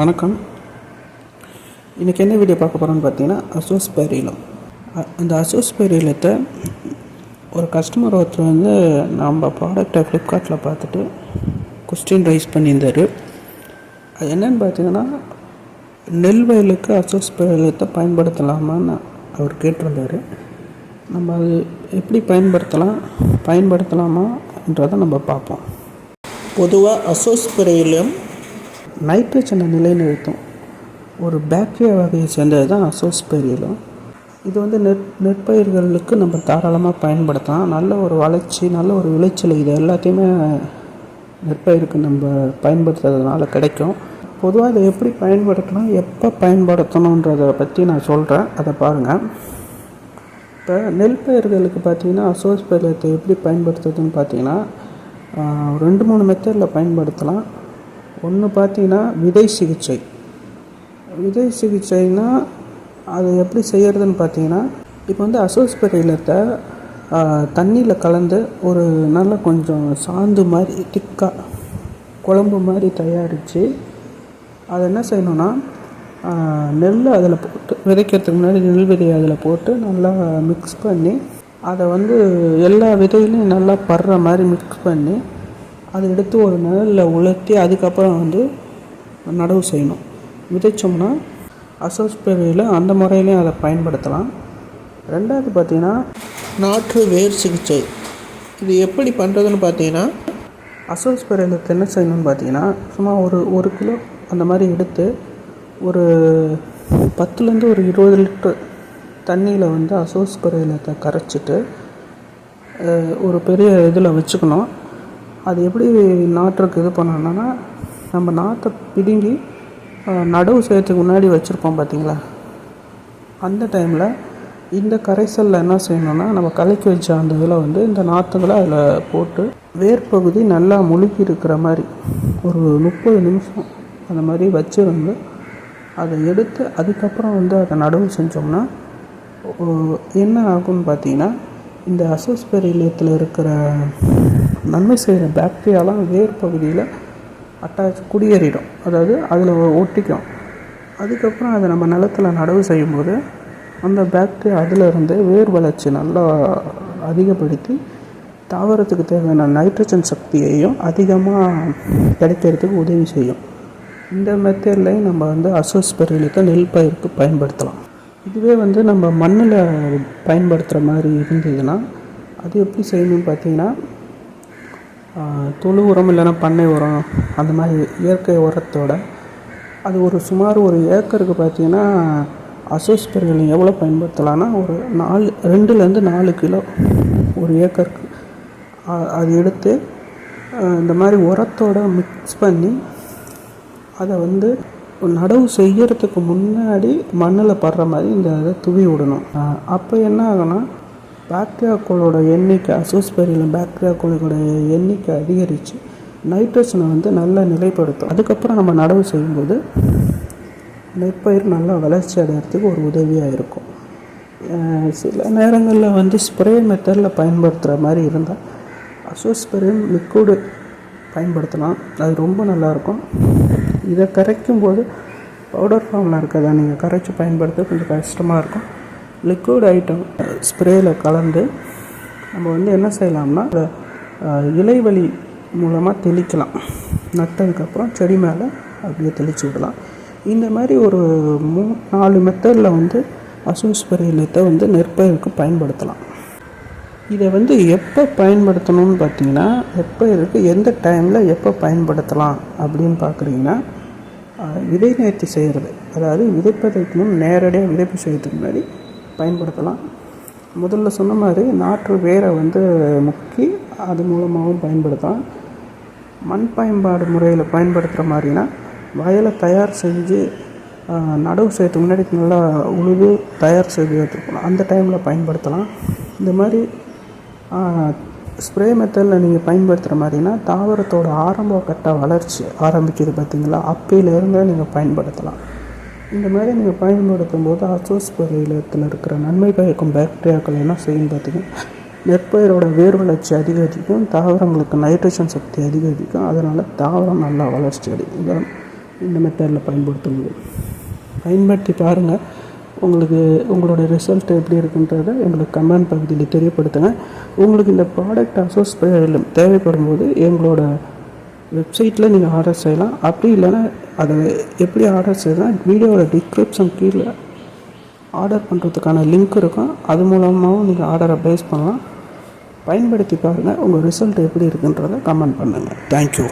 வணக்கம். இன்றைக்கி என்ன வீடியோ பார்க்க போகிறோம்னு பார்த்தீங்கன்னா அசோஸ் பெரியலம் அந்த அசோஸ் பெரியலத்தை ஒரு கஸ்டமர் ஒருத்தர் வந்து நம்ம ப்ராடக்டை ஃப்ளிப்கார்ட்டில் பார்த்துட்டு கொஸ்டின் ரைஸ் பண்ணியிருந்தார். அது என்னன்னு பார்த்தீங்கன்னா நெல் வயலுக்கு அசோஸ் பெரியலத்தை பயன்படுத்தலாமான்னு அவர் கேட்டிருந்தார். நம்ம அது எப்படி பயன்படுத்தலாம் பயன்படுத்தலாமான்றதை நம்ம பார்ப்போம். பொதுவாக அசோஸ்பிரேலியம் நைட்ரஜனை நிலைநிறுத்தும் ஒரு பேக்டீரியா வகையை சேர்ந்தது தான் அசோஸ்பெரியலும் இது வந்து நெற் நெற்பயிர்களுக்கு நம்ம தாராளமாக பயன்படுத்தலாம். நல்ல ஒரு வளர்ச்சி நல்ல ஒரு விளைச்சல் இது எல்லாத்தையுமே நெற்பயிருக்கு நம்ம பயன்படுத்துறதுனால கிடைக்கும். பொதுவாக இதை எப்படி பயன்படுத்தணும் எப்போ பயன்படுத்தணுன்றதை பற்றி நான் சொல்கிறேன் அதை பாருங்கள் இப்போ நெல் பயிர்களுக்கு பார்த்தீங்கன்னா அசோஸ் பயிரத்தை எப்படி பயன்படுத்துறதுன்னு பார்த்தீங்கன்னா ரெண்டு மூணு மெத்தடில் பயன்படுத்தலாம். ஒன்று பார்த்தீங்கன்னா விதை சிகிச்சை. விதை சிகிச்சைனா அது எப்படி செய்கிறதுன்னு பார்த்தீங்கன்னா இப்போ வந்து அசோஸ் தண்ணியில் கலந்து ஒரு நல்ல கொஞ்சம் சாந்து மாதிரி திக்காக குழம்பு மாதிரி தயாரித்து அதை என்ன செய்யணும்னா நெல் அதில் போட்டு விதைக்கிறதுக்கு முன்னாடி நெல் விதையை அதில் போட்டு நல்லா மிக்ஸ் பண்ணி அதை வந்து எல்லா விதையிலையும் நல்லா படுற மாதிரி மிக்ஸ் பண்ணி அதை எடுத்து ஒரு நிழலில் உலர்த்தி அதுக்கப்புறம் வந்து நடவு செய்யணும். விதைச்சோம்னா அசோஸ்பெரியில் அந்த முறையிலையும் அதை பயன்படுத்தலாம். ரெண்டாவது பார்த்தீங்கன்னா நாற்று வேர் சிகிச்சை. இது எப்படி பண்ணுறதுன்னு பார்த்தீங்கன்னா அசோஸ்பெரியில் என்ன செய்யணும்னு பார்த்தீங்கன்னா சும்மா ஒரு ஒரு கிலோ அந்த மாதிரி எடுத்து ஒரு பத்துலேருந்து ஒரு இருபது லிட்டர் தண்ணியில் வந்து அசோஸ்பெரியில் கரைச்சிட்டு ஒரு பெரிய இதில் வச்சுக்கணும். அது எப்படி நாற்றுக்கு இது பண்ணணும்னா நம்ம நாற்றை பிடுங்கி நடவு செய்யறதுக்கு முன்னாடி வச்சுருப்போம் பார்த்தீங்களா அந்த டைமில் இந்த கரைசலில் என்ன செய்யணும்னா நம்ம கலக்கி வச்ச அந்த இதில் வந்து இந்த நாற்றுகளை அதில் போட்டு வேர்ப்பகுதி நல்லா முழுக்கி இருக்கிற மாதிரி ஒரு முப்பது நிமிஷம் அந்த மாதிரி வச்சுருந்து அதை எடுத்து அதுக்கப்புறம் வந்து அதை நடவு செஞ்சோம்னா என்ன ஆகும்னு பார்த்தீங்கன்னா இந்த அசோஸ்பெரிலியத்தில் இருக்கிற நன்மை செய்கிற பாக்டீரியாலாம் வேர் பகுதியில் அட்டாச் குடியேறிடும். அதாவது அதில் ஒட்டிக்கும். அதுக்கப்புறம் அதை நம்ம நிலத்தில் நடவு செய்யும்போது அந்த பாக்டீரியா அதிலிருந்து வேர் வளர்ச்சி நல்லா அதிகப்படுத்தி தாவரத்துக்கு தேவையான நைட்ரஜன் சக்தியையும் அதிகமாக கிடைக்கிறதுக்கு உதவி செய்யும். இந்த மெத்தட்லையும் நம்ம வந்து அசோஸ்பெரிலியத்தை நெல் பயிருக்கு பயன்படுத்தலாம். இதுவே வந்து நம்ம மண்ணில் பயன்படுத்துகிற மாதிரி இருந்ததுன்னா அது எப்படி செய்யணும்னு பார்த்தீங்கன்னா தொழு உரம் இல்லைன்னா பண்ணை உரம் அந்த மாதிரி இயற்கை உரத்தோட அது ஒரு சுமார் ஒரு ஏக்கருக்கு பார்த்தீங்கன்னா அசோஸ்பர்கள் எவ்வளோ பயன்படுத்தலாம்னா ஒரு நாலு ரெண்டுலேருந்து நாலு கிலோ ஒரு ஏக்கருக்கு. அது எடுத்து இந்த மாதிரி உரத்தோட மிக்ஸ் பண்ணி அதை வந்து நடவு செய்யறதுக்கு முன்னாடி மண்ணில் படுற மாதிரி இந்த இதை துவி விடணும். அப்போ என்ன ஆகும்னா பாக்டீரியாக்களோட எண்ணிக்கை அசோஸ்பெரியில் பாக்டீரியாக்களோட எண்ணிக்கை அதிகரித்து நைட்ரஜனை வந்து நல்லா நிலைப்படுத்தும். அதுக்கப்புறம் நம்ம நடவு செய்யும்போது நெற்பயிர் நல்லா வளர்ச்சி அடையிறதுக்கு ஒரு உதவியாக இருக்கும். சில நேரங்களில் வந்து ஸ்ப்ரே மெத்தடில் பயன்படுத்துகிற மாதிரி இருந்தால் அசோஸ்பெரின் லிக்விடு பயன்படுத்தலாம். அது ரொம்ப நல்லாயிருக்கும் இதை கரைக்கும் போது பவுடர் ஃபார்மில் இருக்கிறத நீங்கள் கரைச்சி பயன்படுத்த கொஞ்சம் கஷ்டமாக இருக்கும். லிக்விட் ஐட்டம் ஸ்ப்ரேயில் கலந்து நம்ம வந்து என்ன செய்யலாம்னா அதை இலைவழி மூலமாக தெளிக்கலாம். நட்டதுக்கப்புறம் செடி மேலே அப்படியே தெளித்து விடலாம். இந்த மாதிரி ஒரு மூ நாலு மெத்தடில் வந்து அசோஸ்பெரிலத்தை வந்து நெற்பயிருக்கு பயன்படுத்தலாம். இதை வந்து எப்போ பயன்படுத்தணும்னு பார்த்தீங்கன்னா எப்போ இருக்குது எந்த டைமில் எப்போ பயன்படுத்தலாம் அப்படின்னு பார்க்குறீங்கன்னா விதை நேர்த்தி செய்கிறது அதாவது விதைப்பதற்கு முன் நேரடியாக விதைப்பு செய்கிறதுக்கு முன்னாடி பயன்படுத்தலாம். முதல்ல சொன்ன மாதிரி நாற்று வேரை வந்து முக்கி அது மூலமாகவும் பயன்படுத்தலாம். மண் பயன்பாடு முறையில் பயன்படுத்துகிற மாதிரினா வயலை தயார் செஞ்சு நடவு செய்யறதுக்கு முன்னாடி நல்லா உழுது தயார் செய்து வச்சுருக்கணும் அந்த டைமில் பயன்படுத்தலாம். இந்த மாதிரி ஸ்ப்ரே மெத்தடில் நீங்கள் பயன்படுத்துகிற மாதிரினா தாவரத்தோட ஆரம்ப கட்ட வளர்ச்சி ஆரம்பிக்குது பார்த்தீங்களா அப்பையிலேருந்தே நீங்கள் பயன்படுத்தலாம். இந்த மாதிரி நீங்கள் பயன்படுத்தும் போது அசோஸ்பெரிலத்தில் இருக்கிற நன்மை பயக்கும் பாக்டீரியாக்கள் என்ன செய்யும் பார்த்தீங்கன்னா நெற்பயிரோட வேர் வளர்ச்சி அதிகரிக்கும் தாவரங்களுக்கு நைட்ரஜன் சக்தி அதிகரிக்கும் அதனால் தாவரம் நல்லா வளர்ச்சி அடையும். இதை இந்த மெத்தடில் பயன்படுத்த முடியும் பயன்படுத்தி பாருங்கள் உங்களுக்கு உங்களோட ரிசல்ட் எப்படி இருக்குன்றதை எங்களுக்கு கமெண்ட் பகுதியில் தெரியப்படுத்துங்க. உங்களுக்கு இந்த ப்ராடக்ட் அசோஸ் தேவைப்படும் போது எங்களோட வெப்சைட்டில் நீங்கள் ஆர்டர் செய்யலாம். அப்படி இல்லைன்னா அதை எப்படி ஆர்டர் செய்யலாம் வீடியோவோட டிஸ்கிரிப்ஷன் கீழே ஆர்டர் பண்ணுறதுக்கான லிங்க் இருக்கும். அது மூலமாகவும் நீங்கள் ஆர்டரை பேஸ் பண்ணலாம். பயன்படுத்தி பாருங்கள் உங்கள் ரிசல்ட் எப்படி இருக்குன்றதை கமெண்ட் பண்ணுங்கள் தேங்க்யூ